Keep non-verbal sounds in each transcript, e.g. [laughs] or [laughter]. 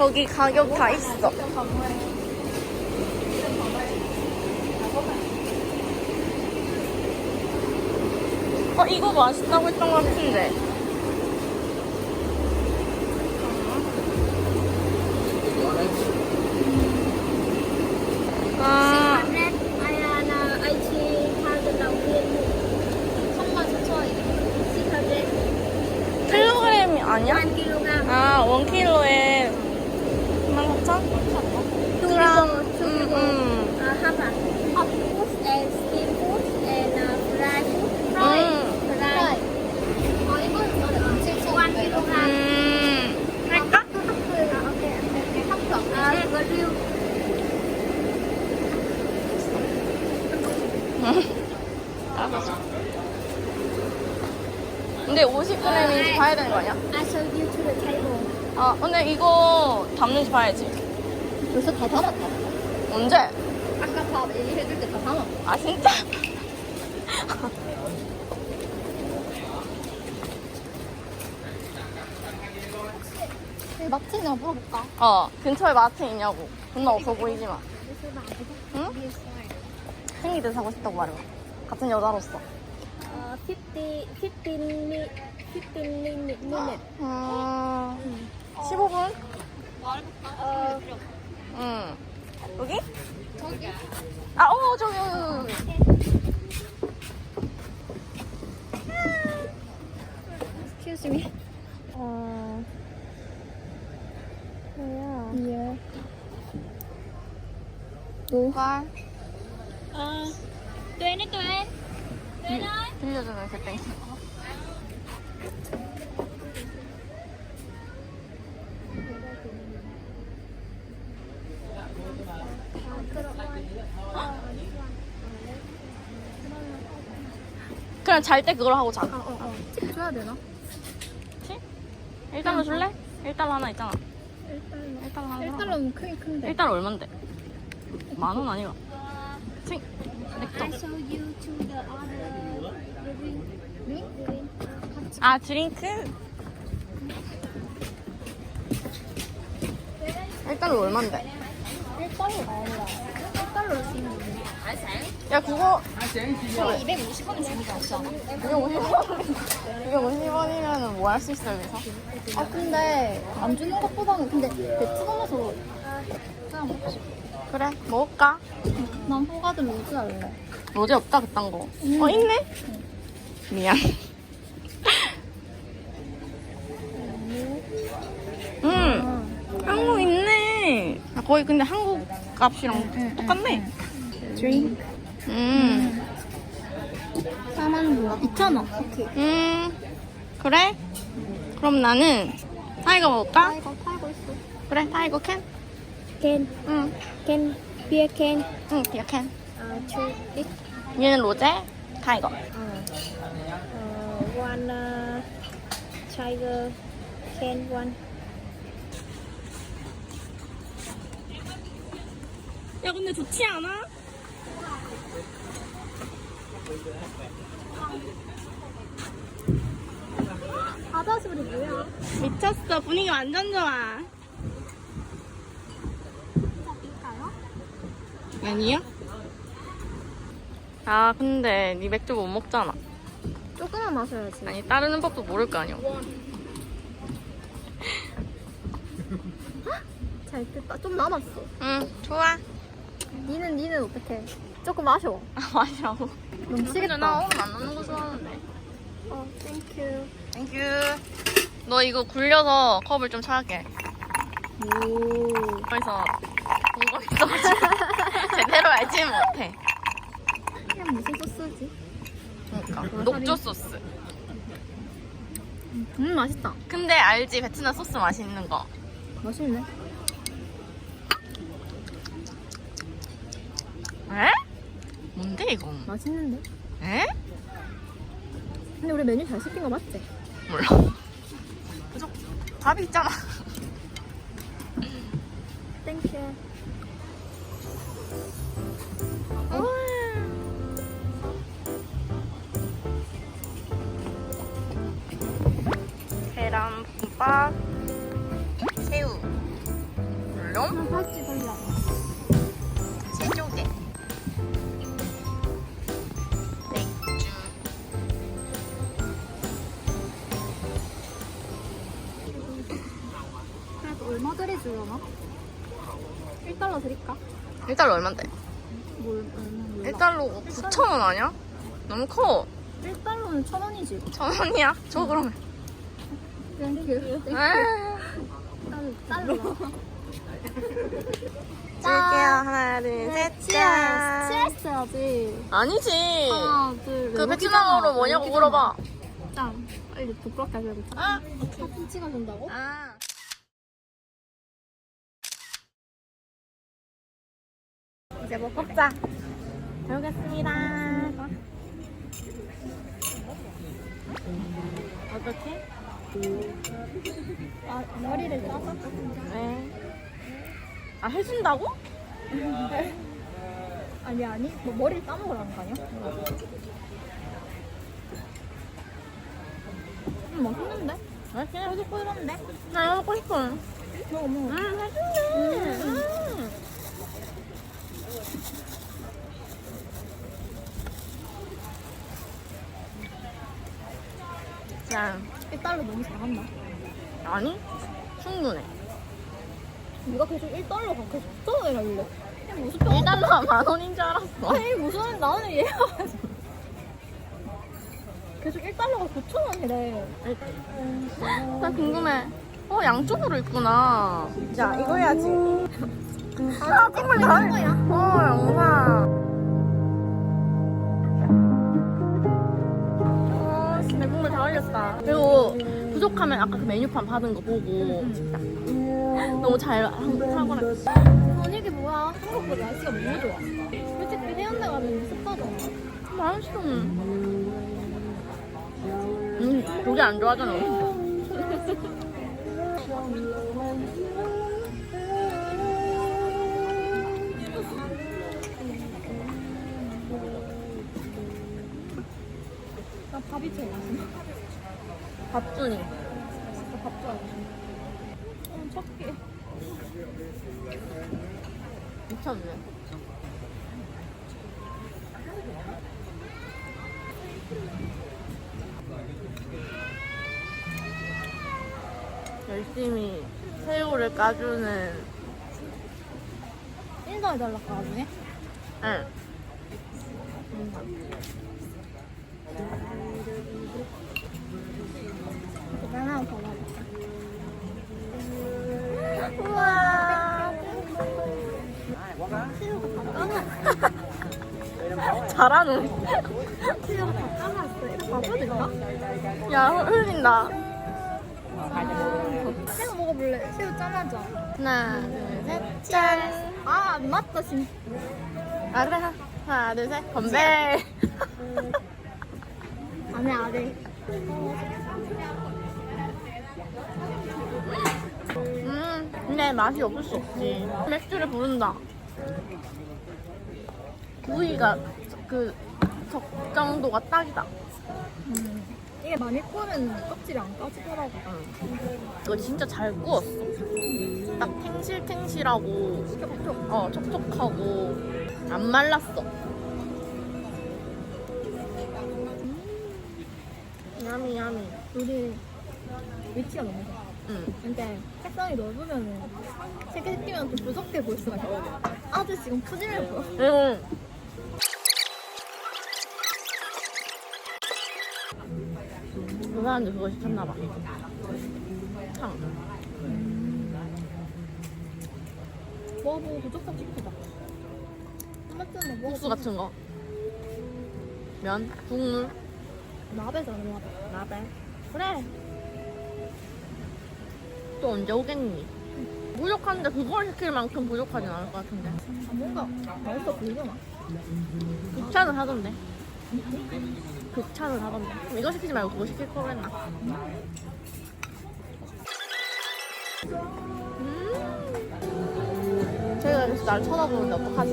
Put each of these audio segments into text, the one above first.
저기 가격 다 있어. 어 이거 맛있다고 했던 것 같은데. 아, Net Ayana IT thousand đồng viên 천만 천천히 600 킬로그램이 아니야? 1 kg 아, 원 킬로에 14,000? 2 kg 2 음, 음. uh, half a hot food and steam food and uh, fried food fried 음. fried 어 이거 1 kg 음. 할까? 아, 합격 아 근데 50g인지 봐야 되는 거 아니야? I show you to the table 아, 근데 이거 담는지 봐야지. 벌써 다 담았다 언제? 아까 밥 얘기해줄 때 다 담았어 아, 진짜? 마트나 물어볼까? 어, 근처에 마트 있냐고. 존나 없어 보이지만. 응? 생리대 사고 싶다고 말해봐. 같은 여자로서. 어, 50, 15 미, 15 minute, minute. 음, 15분? 어, 응. 여기? 아, 오, 저기, 여기, 여기. excuse me. 어, 뭐야? 예. 어, tuyến đấy tuyến. tuyến ơi. 빌려주는 그 땡. 그냥 잘 때 그걸 하고 자. 어, 어, 어. 팁 줘야 되나? 일단은 줄래? 일단 하나 있잖아. 일단, 일단 하나. 일단은 크긴 큰데. 일단 얼만데? 만 원 아니가? 칭. I 넥터. 아 드링크? 일단 얼만데? 1달러 나온다. 1달러 주는 거. 야 그거 250원은 주는 게 없지 않아? 이게 50원 이게 50원이면 뭐 할 수 있어 여기서? 아 근데 안 주는 것보다는 근데 베트남에서 그냥 먹지 그래 먹을까? 난 호가든 로즈 할래 로제 없다 그딴 거. 음. 어 있네? 미안. 음 한국 있네. 아, 거의 근데 한국 값이랑 똑같네. 드링 음. 4만 뭐야? 2,000원 오케이 음, 그래? 그럼 나는 타이거 먹을까? 이거 팔고 있어 그래, 타이거 캔? 캔 응, 캔 비어 캔 응, 비어 캔. 아, two it 얘는 로제, 타이거. 어, one uh, tiger can one 야, 근데 좋지 않아? 바다 소리 뭐야? 미쳤어. 분위기 완전 좋아. 일까요? 아니요? 아, 근데 니 맥주 못 먹잖아. 조금만 마셔야지 아니, 따르는 법도 모를 거 아니야. 잘 됐다 좀 남았어 응, 좋아. 니는 니는 어떻게? 조금 마셔 아, 마시라고. 너무 근데 시겠다 나 오늘 안 넣는 거 좋아하는데. 어, 땡큐. 땡큐. 너 이거 굴려서 컵을 좀 차게. 오. 그래서 이거 있어가지고 [laughs] 제대로 알지 못해. 그냥 무슨 소스지? 그러니까 녹조 소스. 음, 맛있다. 근데 알지 베트남 소스 맛있는 거. 맛있네. 에? 뭔데 이건? 맛있는데? 에? 근데 우리 메뉴 잘 시킨 거 맞지? 몰라. 그저 답이 있잖아. 땡큐. 어? 계란 볶음밥, 새우, 물론. 아, 맞지, 몰라. 1달러 얼만데? 뭘, 얼마 몰라. 1달러 9,000원 아니야? 너무 커. 1달러는 천 원이지. 천 원이야? 저 그러면. 땡큐. 아, 달러. [laughs] 줄게요. 하나, 둘, 셋, 짠. 치얼스 해야지. 아니지. 하나, 둘, 그 넷. 베트남어로 뭐냐고. 물어봐. 짠. 빨리 부끄럽게 하지 말고. 아. 사진 찍어준다고? 아. 이제 뭐 먹자. 잘 먹겠습니다. 어떻게? 아, 머리를 짜서? 네. 아, 해준다고? [laughs] 아니, 아니. 뭐 머리를 따먹으라는 거 아니야? 음, 맛있는데? 왜 그냥 계속 끓었는데? 나 이거 먹고 싶어. 음, 맛있네. 음. 짠. 1달러 너무 잘한다. 아니? 충분해. 네가 계속 1달러 가 계속 쫓아내라길래. 이게 무슨 병 1달러가 만 원인 줄 알았어. 아니, 무슨 나는 얘가 계속 1달러가 9,000원이래. 나 궁금해. 어, 양쪽으로 있구나. 자, 이거 해야지. 아, 정말 잘. 거야? 어, 부족하면 아까 그 메뉴판 받은 거 보고 찍자. 너무 잘 하- 하고 나. 분위기 뭐야? 한국보다 날씨가 너무 좋아. 솔직히 해운대 가면 습하잖아. 맛있어. 음, 고기 안 좋아하잖아. 나 밥이 제일 맛있어. 밥순이. 밥 좋아해. 음, 첫끼. 미쳤네. 열심히 새우를 까주는 인사해달라고 나중에. 응. 새우가 다 까놨어. 잘하는. 새우가 다 까놨어. 이거 봐도 될까? 야 흘린다. 새우 먹어볼래? 새우 짠하죠? 하나, 둘, 셋, 짠. 아, 안 맞다, 진짜. 아 그래 하나, 둘, 셋, 건배. 안 해, 안 해. 음, 근데 맛이 없을 수 없지. 맥주를 부른다. 부위가 그 적정도가 딱이다. 음. 이게 많이 구우면 껍질이 안 까지더라고. 응. 이거 진짜 잘 구웠어. 딱 탱실탱실하고, 촉촉. 어, 촉촉하고, 안 말랐어. 야미, 야미. 우리 위치가 너무 좋아. 응. 근데 책상이 넓으면 책이 끼면 좀 부족해 보일 수가 있어. 아주 지금 푸짐해 보여. 응. 그 사람들 그거 시켰나 봐. 탕. 먹어보고 부족한 시키다. 한번쯤 먹어. 국수 같은 거. 면, 국물, 나베. 나베. 그래. 또 언제 오겠니? 부족한데 그걸 시킬 만큼 부족하진 않을 것 같은데. 아, 뭔가 맛있어 보이잖아. 극찬을 하던데. 극찬을 하던데. 그럼 이거 시키지 말고 그거 시킬 걸 했나? 음. 제가 날 쳐다보는데 어떡하지?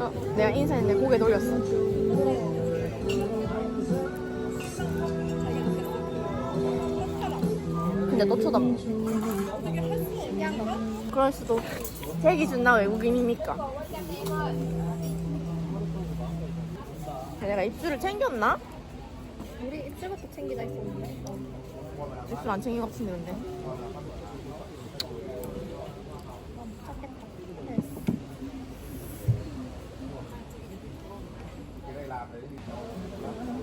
어, 내가 인사했는데 고개 돌렸어. 근데 또 쳐다봐. 그럴 수도. 제 기준 나 외국인이니까. 내가 입술을 챙겼나? 우리 입술부터 챙기자 했었는데. 입술 안 챙긴 것 같은데 근데.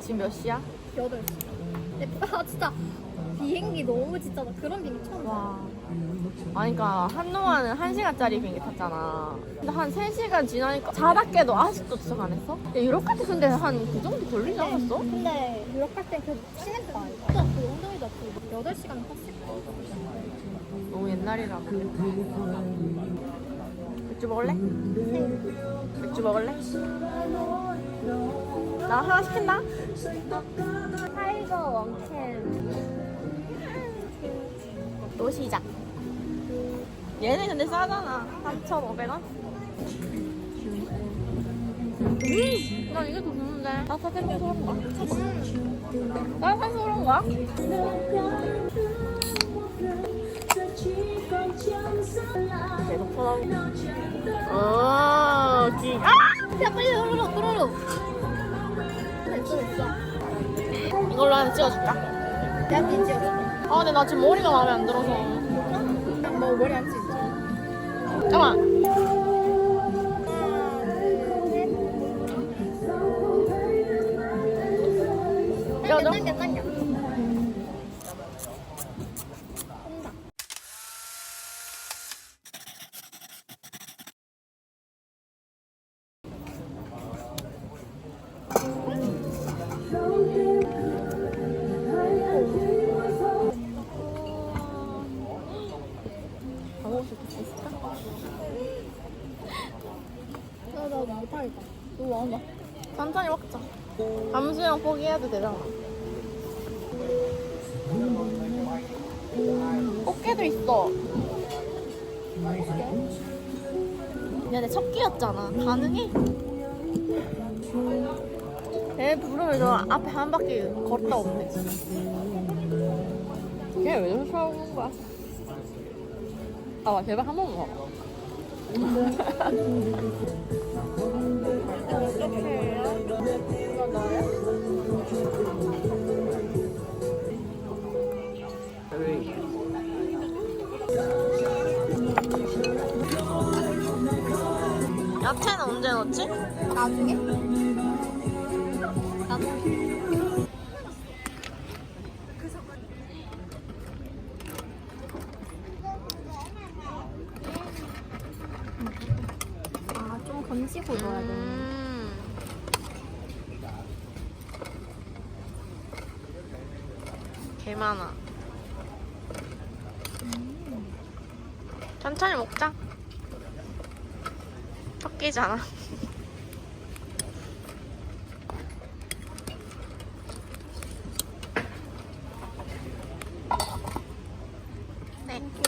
지금 몇 시야? 8시. 아, 진짜. 비행기 너무 진짜 나 그런 비행기 처음 봐. 와. 아니, 그니까, 한동안은 1시간짜리 비행기 탔잖아. 근데 한 3시간 지나니까 자답게도 아직도 도착 안 했어? 야, 유럽 같은 근데 한 그 정도 걸리지 않았어? 근데 유럽 갈땐 그래도 시내도 아니야. 진짜 그 엉덩이도 아프고 8시간 탔을 거야. 너무 옛날이라고. 맥주 먹을래? 맥주 먹을래? 나 하나 시킨다. 타이거 원캔. 또 시작. 얘네 근데 싸잖아. 3,500원? 음, 난 이게 더 좋은데. 따뜻해서 그런가? 따뜻해서 그런가? 계속 쳐다보고. 어, 기, 아! 야, 빨리. 됐어, 됐어. 이걸로 하나 찍어줄까? 아, 근데 나 지금 머리가 마음에 안 들어서. 뭐 머리 안 찍지? 잠깐만. 껴줘? 감수형 포기해도 되잖아. 꽃게도 있어. 야, 내첫 끼였잖아. 가능해? 배 부르면서 앞에 한 바퀴 걸었다 오네. 걔왜 저렇게 하는 거야? 아, 제발 한 번만 먹어. [laughs] 야채는 언제 넣지? 나중에? 나중에. 아, 좀 건지고 넣어야 돼. 개 많아. 천천히 먹자. 섞이잖아. 땡큐.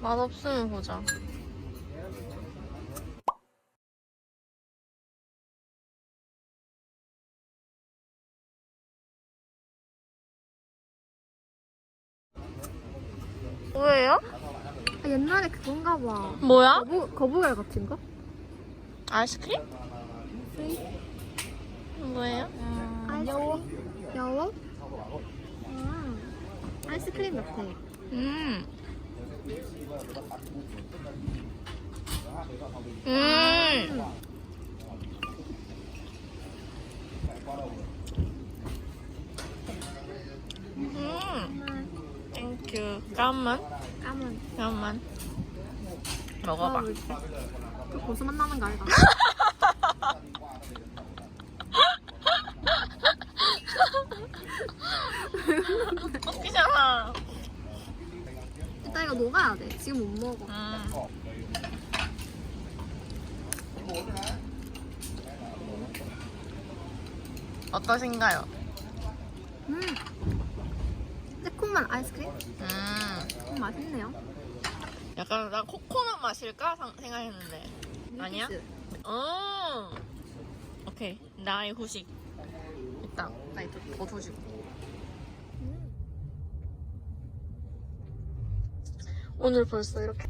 [laughs] 맛없으면 보자. 옛날에 그건가 봐. 뭐야? 거부, 거부갈 같은 거? 아이스크림? 뭐예요? 아이스크림? 여워? 아, 아이스크림 같아. 음. 음. 음. 땡큐. 잠깐만. 까만. 잠깐만. 먹어봐. 그 고수 만 나는 거 알가? [laughs] 웃기잖아. 일단 이거 녹아야 돼. 지금 못 먹어. 음. 어떠신가요? 음. 새콤한 아이스크림? 음. 음, 맛있네요. 약간 나 코코넛 맛일까 상- 생각했는데 아니야? 밀키스. 어. 오케이. 나의 후식. 일단 나 이거 더 조지고. 오늘 벌써 이렇게.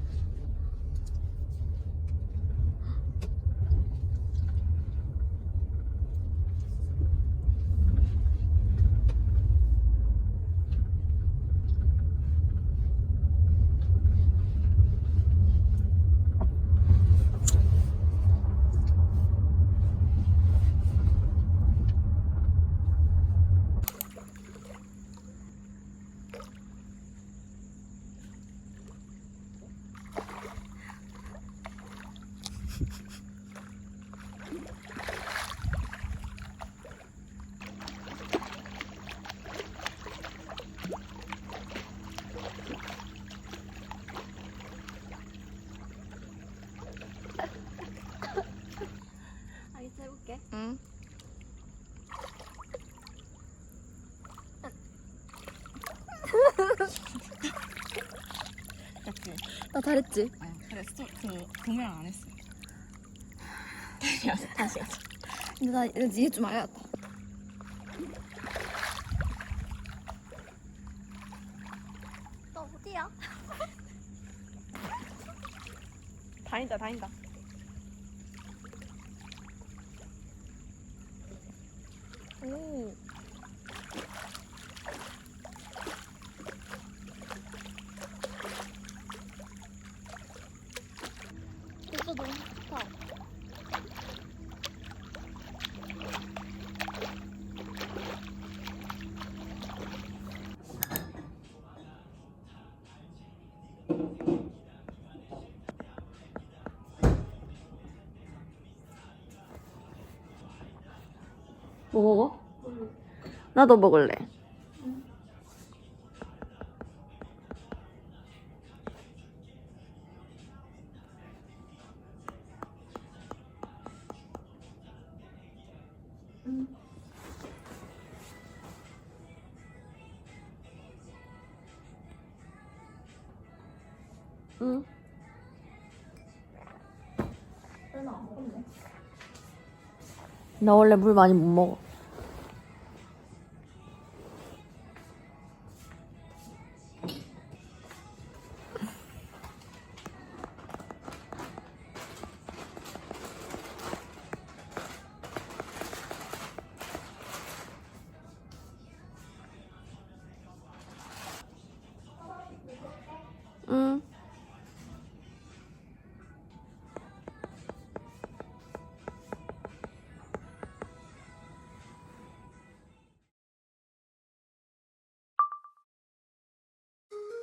나 잘했지. 아, 그래 스토 그 동영 안 했어. 다시 하자. 다시 하자. 근데 나 이제 좀 알았다. 너 어디야? 다닌다 다닌다. 오. 진짜 너무 좋다. 뭐 먹어? 나도 먹을래. 응. 나 원래 물 많이 못 먹어.